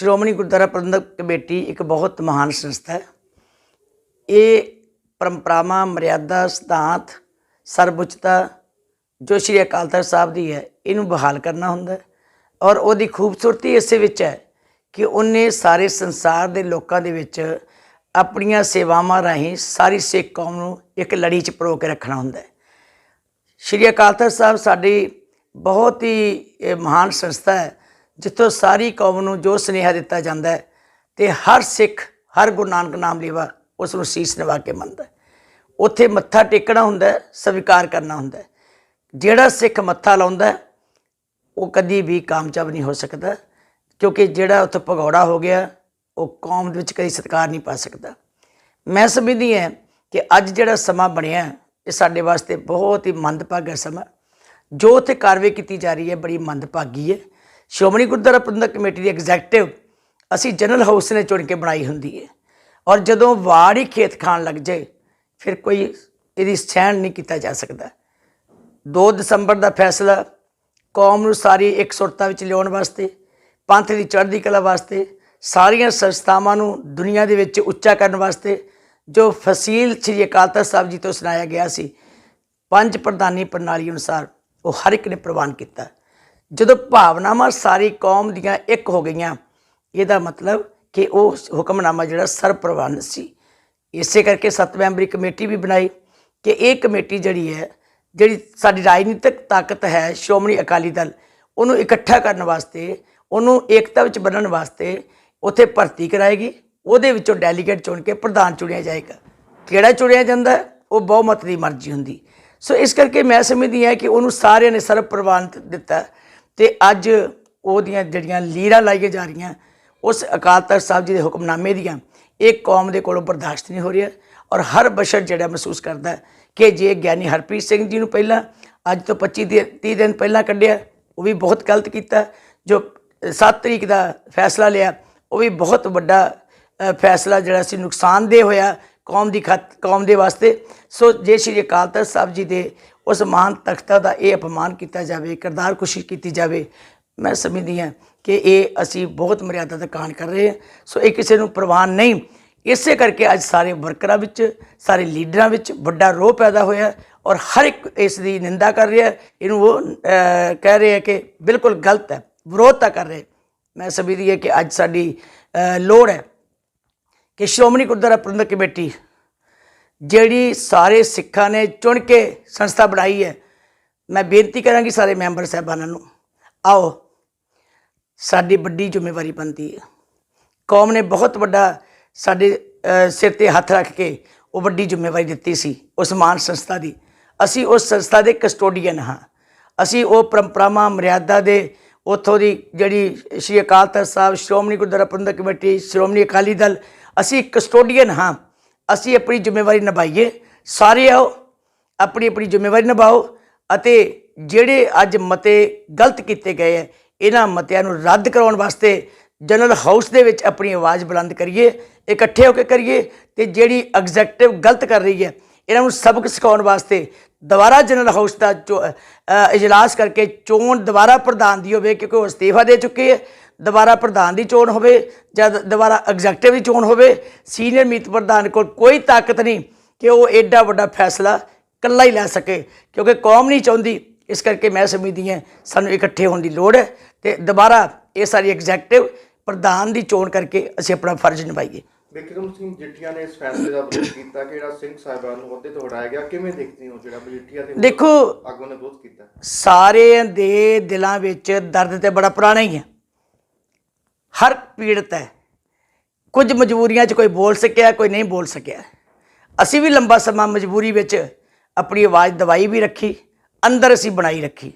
Shiromani Gurdwara Prabandhak committee ਇੱਕ ਬਹੁਤ ਮਹਾਨ ਸੰਸਥਾ ਹੈ। ਇਹ ਪਰੰਪਰਾਵਾਂ, ਮਰਿਆਦਾ, ਸਿਧਾਂਤ ਸਰਬਉੱਚਤਾ ਜੋ ਸ਼੍ਰੀ ਅਕਾਲ ਤਖਤ ਸਾਹਿਬ ਦੀ ਹੈ, ਇਹਨੂੰ ਬਹਾਲ ਕਰਨਾ ਹੁੰਦਾ ਹੈ ਔਰ ਉਹਦੀ ਖੂਬਸੂਰਤੀ ਇਸੇ ਵਿੱਚ ਹੈ ਕਿ ਉਹਨੇ ਸਾਰੇ ਸੰਸਾਰ ਦੇ ਲੋਕਾਂ ਦੇ ਵਿੱਚ ਆਪਣੀਆਂ ਸੇਵਾਵਾਂ ਰਾਹੀਂ ਸਾਰੀ ਸਿੱਖ ਕੌਮ ਨੂੰ ਇੱਕ ਲੜੀ 'ਚ ਪਰੋ ਕੇ ਰੱਖਣਾ ਹੁੰਦਾ ਹੈ। ਸ਼੍ਰੀ ਅਕਾਲ ਤਖਤ ਸਾਹਿਬ ਸਾਡੀ ਬਹੁਤ ਹੀ ਮਹਾਨ ਸੰਸਥਾ ਹੈ। ਜਿੱਥੋਂ ਸਾਰੀ ਕੌਮ ਨੂੰ ਜੋ ਸੁਨੇਹਾ ਦਿੱਤਾ ਜਾਂਦਾ ਹੈ ਤੇ ਹਰ ਸਿੱਖ, ਹਰ ਗੁਰੂ ਨਾਨਕ ਨਾਮ ਲੇਵਾ ਉਸ ਨੂੰ ਸੀਸ ਨਿਵਾ ਕੇ ਮੰਨਦਾ ਉੱਥੇ ਮੱਥਾ ਟੇਕਣਾ ਹੁੰਦਾ ਸਵੀਕਾਰ ਕਰਨਾ ਹੁੰਦਾ ਜਿਹੜਾ ਸਿੱਖ ਮੱਥਾ ਲਾਉਂਦਾ ਉਹ ਕਦੀ ਵੀ ਕਾਮਯਾਬ ਨਹੀਂ ਹੋ ਸਕਦਾ, ਕਿਉਂਕਿ ਜਿਹੜਾ ਉੱਥੇ ਭਗੌੜਾ ਹੋ ਗਿਆ, ਉਹ ਕੌਮ ਦੇ ਵਿੱਚ ਕਦੀ ਸਤਿਕਾਰ ਨਹੀਂ ਪਾ ਸਕਦਾ। ਮੈਂ ਸਮਝਦੀ ਹਾਂ ਕਿ ਅੱਜ ਜਿਹੜਾ ਸਮਾਂ ਬਣਿਆ ਇਹ ਸਾਡੇ ਵਾਸਤੇ ਬਹੁਤ ਹੀ ਮੰਦਭਾਗਾ ਸਮਾਂ ਜੋ ਉੱਥੇ ਕਾਰਵਾਈ ਕੀਤੀ ਜਾ ਰਹੀ ਹੈ, ਬੜੀ ਮੰਦਭਾਗੀ ਹੈ। ਸ਼੍ਰੋਮਣੀ ਗੁਰਦੁਆਰਾ ਪ੍ਰਬੰਧਕ ਕਮੇਟੀ ਦੀ ਐਗਜ਼ੈਕਟਿਵ ਅਸੀਂ ਜਨਰਲ ਹਾਊਸ ਨੇ ਚੁਣ ਕੇ ਬਣਾਈ ਹੁੰਦੀ ਹੈ। ਔਰ ਜਦੋਂ ਵਾੜ ਹੀ ਖੇਤ ਖਾਣ ਲੱਗ ਜਾਏ, ਫਿਰ ਕੋਈ ਇਹਦੀ ਸਹਿਣ ਨਹੀਂ ਕੀਤਾ ਜਾ ਸਕਦਾ। 2 ਦਸੰਬਰ ਦਾ ਫੈਸਲਾ, ਕੌਮ ਨੂੰ ਸਾਰੀ ਇੱਕ ਸੁਰਤਾ ਵਿੱਚ ਲਿਆਉਣ ਵਾਸਤੇ, ਪੰਥ ਦੀ ਚੜ੍ਹਦੀ ਕਲਾ ਵਾਸਤੇ, ਸਾਰੀਆਂ ਸੰਸਥਾਵਾਂ ਨੂੰ ਦੁਨੀਆ ਦੇ ਵਿੱਚ ਉੱਚਾ ਕਰਨ ਵਾਸਤੇ, ਜੋ ਫਸੀਲ ਸ੍ਰੀ ਅਕਾਲ ਤਖਤ ਸਾਹਿਬ ਜੀ ਤੋਂ ਸੁਣਾਇਆ ਗਿਆ ਸੀ, ਪੰਜ ਪ੍ਰਧਾਨੀ ਪ੍ਰਣਾਲੀ ਅਨੁਸਾਰ ਉਹ ਹਰ ਇੱਕ ਨੇ ਪ੍ਰਵਾਨ ਕੀਤਾ। ਜਦੋਂ ਭਾਵਨਾਵਾਂ ਸਾਰੀ ਕੌਮ ਦੀਆਂ ਇੱਕ ਹੋ ਗਈਆਂ, ਇਹਦਾ ਮਤਲਬ ਕਿ ਉਹ ਹੁਕਮਨਾਮਾ ਜਿਹੜਾ ਸਰਪ੍ਰਵਾਨ ਸੀ। ਇਸੇ ਕਰਕੇ ਸੱਤ ਮੈਂਬਰੀ ਕਮੇਟੀ ਵੀ ਬਣਾਈ ਕਿ ਇਹ ਕਮੇਟੀ ਜਿਹੜੀ ਹੈ, ਜਿਹੜੀ ਸਾਡੀ ਰਾਜਨੀਤਿਕ ਤਾਕਤ ਹੈ ਸ਼੍ਰੋਮਣੀ ਅਕਾਲੀ ਦਲ, ਉਹਨੂੰ ਇਕੱਠਾ ਕਰਨ ਵਾਸਤੇ, ਉਹਨੂੰ ਏਕਤਾ ਵਿੱਚ ਬੰਨਣ ਵਾਸਤੇ ਉੱਥੇ ਭਰਤੀ ਕਰਾਏਗੀ। ਉਹਦੇ ਵਿੱਚੋਂ ਡੈਲੀਗੇਟ ਚੁਣ ਕੇ ਪ੍ਰਧਾਨ ਚੁਣਿਆ ਜਾਏਗਾ। ਕਿਹੜਾ ਚੁਣਿਆ ਜਾਂਦਾ? ਉਹ ਬਹੁਮਤ ਦੀ ਮਰਜ਼ੀ ਹੁੰਦੀ। ਸੋ ਇਸ ਕਰਕੇ ਮੈਂ ਸਮਝਦੀ ਹਾਂ ਕਿ ਉਹਨੂੰ ਸਾਰਿਆਂ ਨੇ ਸਰਬ ਪ੍ਰਵਾਨ ਦਿੱਤਾ। ਤੇ ਅੱਜ ਉਹਦੀਆਂ ਜਿਹੜੀਆਂ ਲੀਰਾਂ ਲਾਈਆਂ ਜਾ ਰਹੀਆਂ, ਉਸ ਅਕਾਲ ਤਖਤ ਸਾਹਿਬ ਜੀ ਦੇ ਹੁਕਮਨਾਮੇ ਦੀਆਂ, ਇਹ ਕੌਮ ਦੇ ਕੋਲੋਂ ਬਰਦਾਸ਼ਤ ਨਹੀਂ ਹੋ ਰਿਹਾ ਔਰ ਹਰ ਬਸ਼ਰ ਜਿਹੜਾ ਮਹਿਸੂਸ ਕਰਦਾ ਕਿ ਜੇ ਗਿਆਨੀ ਹਰਪ੍ਰੀਤ ਸਿੰਘ ਜੀ ਨੂੰ ਪਹਿਲਾਂ, ਅੱਜ ਤੋਂ 25 ਦੇ 30 ਦਿਨ ਪਹਿਲਾਂ ਕੱਢਿਆ, ਉਹ ਵੀ ਬਹੁਤ ਗਲਤ ਕੀਤਾ, ਜੋ 7 ਤਰੀਕ ਦਾ ਫੈਸਲਾ ਲਿਆ, ਉਹ ਵੀ ਬਹੁਤ ਵੱਡਾ ਫੈਸਲਾ ਜਿਹੜਾ ਸੀ ਨੁਕਸਾਨਦੇਹ ਹੋਇਆ ਕੌਮ ਦੀ ਖਤ, ਕੌਮ ਦੇ ਵਾਸਤੇ। ਸੋ ਜੇ ਸ਼੍ਰੀ ਅਕਾਲ ਤਖਤ ਸਾਹਿਬ ਜੀ ਦੇ ਉਸ ਮਾਨ ਤਖਤਾ ਦਾ ਇਹ ਅਪਮਾਨ ਕੀਤਾ ਜਾਵੇ ਕਿਰਦਾਰ ਕੁਸ਼ੀ ਕੀਤੀ ਜਾਵੇ ਮੈਂ ਸਮਝਦੀ ਹਾਂ ਕਿ ਇਹ ਅਸੀਂ ਬਹੁਤ ਮਰਿਆਦਾ ਦਾ ਕਾਣ ਕਰ ਰਹੇ ਹਾਂ। ਸੋ ਇਹ ਕਿਸੇ ਨੂੰ ਪ੍ਰਵਾਨ ਨਹੀਂ। ਇਸੇ ਕਰਕੇ ਅੱਜ ਸਾਰੇ ਵਰਕਰਾਂ ਵਿੱਚ ਸਾਰੇ ਲੀਡਰਾਂ ਵਿੱਚ ਵੱਡਾ ਰੋਹ ਪੈਦਾ ਹੋਇਆ ਔਰ ਹਰ ਇੱਕ ਇਸ ਦੀ ਨਿੰਦਾ ਕਰ ਰਿਹਾ ਇਹਨੂੰ ਉਹ ਅਹ, ਕਹਿ ਰਿਹਾ ਕਿ ਬਿਲਕੁਲ ਗਲਤ ਹੈ ਵਿਰੋਧ ਤਾਂ ਕਰ ਰਹੇ ਮੈਂ ਸਮਝਦੀ ਹਾਂ ਕਿ ਅੱਜ ਸਾਡੀ ਲੋੜ ਹੈ ਕਿ ਸ਼੍ਰੋਮਣੀ ਗੁਰਦੁਆਰਾ ਪ੍ਰਬੰਧਕ ਕਮੇਟੀ ਜਿਹੜੀ ਸਾਰੇ ਸਿੱਖਾਂ ਨੇ ਚੁਣ ਕੇ ਸੰਸਥਾ ਬਣਾਈ ਹੈ, ਮੈਂ ਬੇਨਤੀ ਕਰਾਂਗੀ ਸਾਰੇ ਮੈਂਬਰ ਸਾਹਿਬਾਨਾਂ ਨੂੰ, ਆਓ, ਸਾਡੀ ਵੱਡੀ ਜ਼ਿੰਮੇਵਾਰੀ ਬਣਦੀ ਹੈ। ਕੌਮ ਨੇ ਬਹੁਤ ਵੱਡਾ ਸਾਡੇ ਸਿਰ ਤੇ ਹੱਥ ਰੱਖ ਕੇ ਉਹ ਵੱਡੀ ਜ਼ਿੰਮੇਵਾਰੀ ਦਿੱਤੀ ਸੀ, ਉਸ ਮਹਾਨ ਸੰਸਥਾ ਦੀ। ਅਸੀਂ ਉਸ ਸੰਸਥਾ ਦੇ ਕਸਟੋਡੀਅਨ ਹਾਂ। ਅਸੀਂ ਉਹ ਪਰੰਪਰਾਵਾਂ, ਮਰਿਆਦਾ ਦੇ ਉਥੋਂ ਦੀ ਜਿਹੜੀ ਸ਼੍ਰੀ ਅਕਾਲ ਤਖਤ ਸਾਹਿਬ, ਸ਼੍ਰੋਮਣੀ ਗੁਰਦੁਆਰਾ ਪ੍ਰਬੰਧਕ ਕਮੇਟੀ, ਸ਼੍ਰੋਮਣੀ ਅਕਾਲੀ ਦਲ, ਅਸੀਂ ਕਸਟੋਡੀਅਨ ਹਾਂ। ਅਸੀਂ ਆਪਣੀ ਜ਼ਿੰਮੇਵਾਰੀ ਨਿਭਾਈਏ, ਸਾਰੇ ਆਓ, ਆਪਣੀ ਆਪਣੀ ਜ਼ਿੰਮੇਵਾਰੀ ਨਿਭਾਓ ਅਤੇ ਜਿਹੜੇ ਅੱਜ ਮਤੇ ਗਲਤ ਕੀਤੇ ਗਏ ਹੈ, ਇਹਨਾਂ ਮਤਿਆਂ ਨੂੰ ਰੱਦ ਕਰਾਉਣ ਵਾਸਤੇ ਜਨਰਲ ਹਾਊਸ ਦੇ ਵਿੱਚ ਆਪਣੀ ਆਵਾਜ਼ ਬੁਲੰਦ ਕਰੀਏ, ਇਕੱਠੇ ਹੋ ਕੇ ਕਰੀਏ ਤੇ ਜਿਹੜੀ ਐਗਜ਼ੈਕਟਿਵ ਗਲਤ ਕਰ ਰਹੀ ਹੈ, ਇਹਨਾਂ ਨੂੰ ਸਬਕ ਸਿਖਾਉਣ ਵਾਸਤੇ ਦੁਬਾਰਾ ਜਨਰਲ ਹਾਊਸ ਦਾ ਚੋ- ਇਜਲਾਸ ਕਰਕੇ ਚੋਣ ਦੁਬਾਰਾ ਪ੍ਰਧਾਨ ਦੀ ਹੋਵੇ ਕਿਉਂਕਿ ਉਹ ਅਸਤੀਫਾ ਦੇ ਚੁੱਕੇ ਹੈ ਦੁਬਾਰਾ ਪ੍ਰਧਾਨ ਦੀ ਚੋਣ ਹੋਵੇ ਜਦ ਦੁਬਾਰਾ ਐਗਜ਼ੈਕਟਿਵ ਦੀ ਚੋਣ ਹੋਵੇ ਸੀਨੀਅਰ ਮੀਤ ਪ੍ਰਧਾਨ ਕੋਲ ਕੋਈ ਤਾਕਤ ਨਹੀਂ ਕਿ ਉਹ ਐਡਾ ਵੱਡਾ ਫੈਸਲਾ ਇਕੱਲਾ ਹੀ ਲੈ ਸਕੇ ਕਿਉਂਕਿ ਕੌਮ ਨਹੀਂ ਚਾਹੁੰਦੀ। ਇਸ ਕਰਕੇ ਮੈਂ ਸਮਝਦੀ ਹਾਂ ਸਾਨੂੰ ਇਕੱਠੇ ਹੋਣ ਦੀ ਲੋੜ ਹੈ ਤੇ ਦੁਬਾਰਾ ਇਹ ਸਾਰੀ ਐਗਜ਼ੈਕਟਿਵ ਪ੍ਰਧਾਨ ਦੀ ਚੋਣ ਕਰਕੇ ਅਸੀਂ ਆਪਣਾ ਫਰਜ਼ ਨਿਭਾਈਏ। ਬਿਕਰਮ ਸਿੰਘ ਜੱਟੀਆਂ ਨੇ ਇਸ ਫੈਸਲੇ ਦਾ ਵਿਰੋਧ ਕੀਤਾ ਕਿ ਜਿਹੜਾ ਸਿੰਘ ਸਾਹਿਬਾਨ ਨੂੰ ਅਹੁਦੇ ਤੋਂ ਹਟਾਇਆ ਗਿਆ ਕਿਵੇਂ ਦੇਖਦੇ ਹੋ ਜਿਹੜਾ ਮਜੀਠੀਆ ਤੇ ਦੇਖੋ ਆਗੂ ਨੇ ਵਿਰੋਧ ਕੀਤਾ? ਸਾਰਿਆਂ ਦੇ ਦਿਲਾਂ ਵਿੱਚ ਦਰਦ ਤੇ ਬੜਾ ਪੁਰਾਣਾ ਹੀ ਹੈ। ਹਰ ਪੀੜਤ ਹੈ। ਕੁਝ ਮਜਬੂਰੀਆਂ 'ਚ ਕੋਈ ਬੋਲ ਸਕਿਆ, ਕੋਈ ਨਹੀਂ ਬੋਲ ਸਕਿਆ। ਅਸੀਂ ਵੀ ਲੰਬਾ ਸਮਾਂ ਮਜਬੂਰੀ ਵਿੱਚ ਆਪਣੀ ਆਵਾਜ਼ ਦਵਾਈ ਵੀ ਰੱਖੀ, ਅੰਦਰ ਅਸੀਂ ਬਣਾਈ ਰੱਖੀ।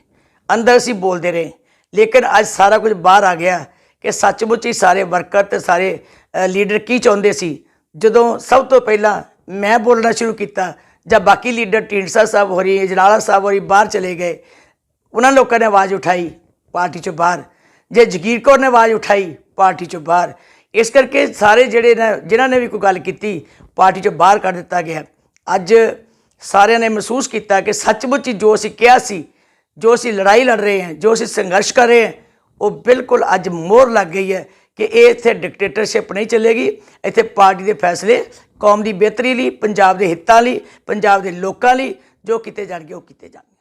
ਅੰਦਰ ਅਸੀਂ ਬੋਲਦੇ ਰਹੇ। ਲੇਕਿਨ ਅੱਜ ਸਾਰਾ ਕੁਝ ਬਾਹਰ ਆ ਗਿਆ ਕਿ ਸੱਚਮੁੱਚ ਹੀ ਸਾਰੇ ਵਰਕਰ ਤੇ ਸਾਰੇ ਲੀਡਰ ਕੀ ਚਾਹੁੰਦੇ ਸੀ? ਜਦੋਂ ਸਭ ਤੋਂ ਪਹਿਲਾਂ ਮੈਂ ਬੋਲਣਾ ਸ਼ੁਰੂ ਕੀਤਾ ਜਾਂ ਬਾਕੀ ਲੀਡਰ ਢੀਂਡਸਾ ਸਾਹਿਬ ਹੋਰੀ ਅਜਨਾਲਾ ਸਾਹਿਬ ਹੋਰੀ ਬਾਹਰ ਚਲੇ ਗਏ, ਉਹਨਾਂ ਲੋਕਾਂ ਨੇ ਆਵਾਜ਼ ਉਠਾਈ ਪਾਰਟੀ ਚੋਂ ਬਾਹਰ। ਜੇ ਜਗੀਰ ਕੌਰ ਨੇ ਆਵਾਜ਼ ਉਠਾਈ ਪਾਰਟੀ ਚੋਂ ਬਾਹਰ। ਇਸ ਕਰਕੇ ਸਾਰੇ ਜਿਹੜੇ ਨੇ, ਜਿਨ੍ਹਾਂ ਨੇ ਵੀ ਕੋਈ ਗੱਲ ਕੀਤੀ, ਪਾਰਟੀ ਚੋਂ ਬਾਹਰ ਕੱਢ ਦਿੱਤਾ ਗਿਆ। ਅੱਜ ਸਾਰਿਆਂ ਨੇ ਮਹਿਸੂਸ ਕੀਤਾ ਕਿ ਸੱਚਮੁੱਚ ਜੋ ਅਸੀਂ ਕਿਹਾ ਸੀ, ਜੋ ਅਸੀਂ ਲੜਾਈ ਲੜ ਰਹੇ ਹਾਂ, ਜੋ ਅਸੀਂ ਸੰਘਰਸ਼ ਕਰ ਰਹੇ ਹਾਂ, ਉਹ ਬਿਲਕੁਲ ਅੱਜ ਮੋਹਰ ਲੱਗ ਗਈ ਹੈ ਕਿ ਇਹ ਇੱਥੇ ਡਿਕਟੇਟਰਸ਼ਿਪ ਨਹੀਂ ਚੱਲੇਗੀ। ਇੱਥੇ ਪਾਰਟੀ ਦੇ ਫੈਸਲੇ ਕੌਮ ਦੀ ਬਿਹਤਰੀ ਲਈ, ਪੰਜਾਬ ਦੇ ਹਿੱਤਾਂ ਲਈ, ਪੰਜਾਬ ਦੇ ਲੋਕਾਂ ਲਈ, ਜੋ ਕੀਤੇ ਜਾਣਗੇ ਉਹ ਕੀਤੇ ਜਾਣਗੇ।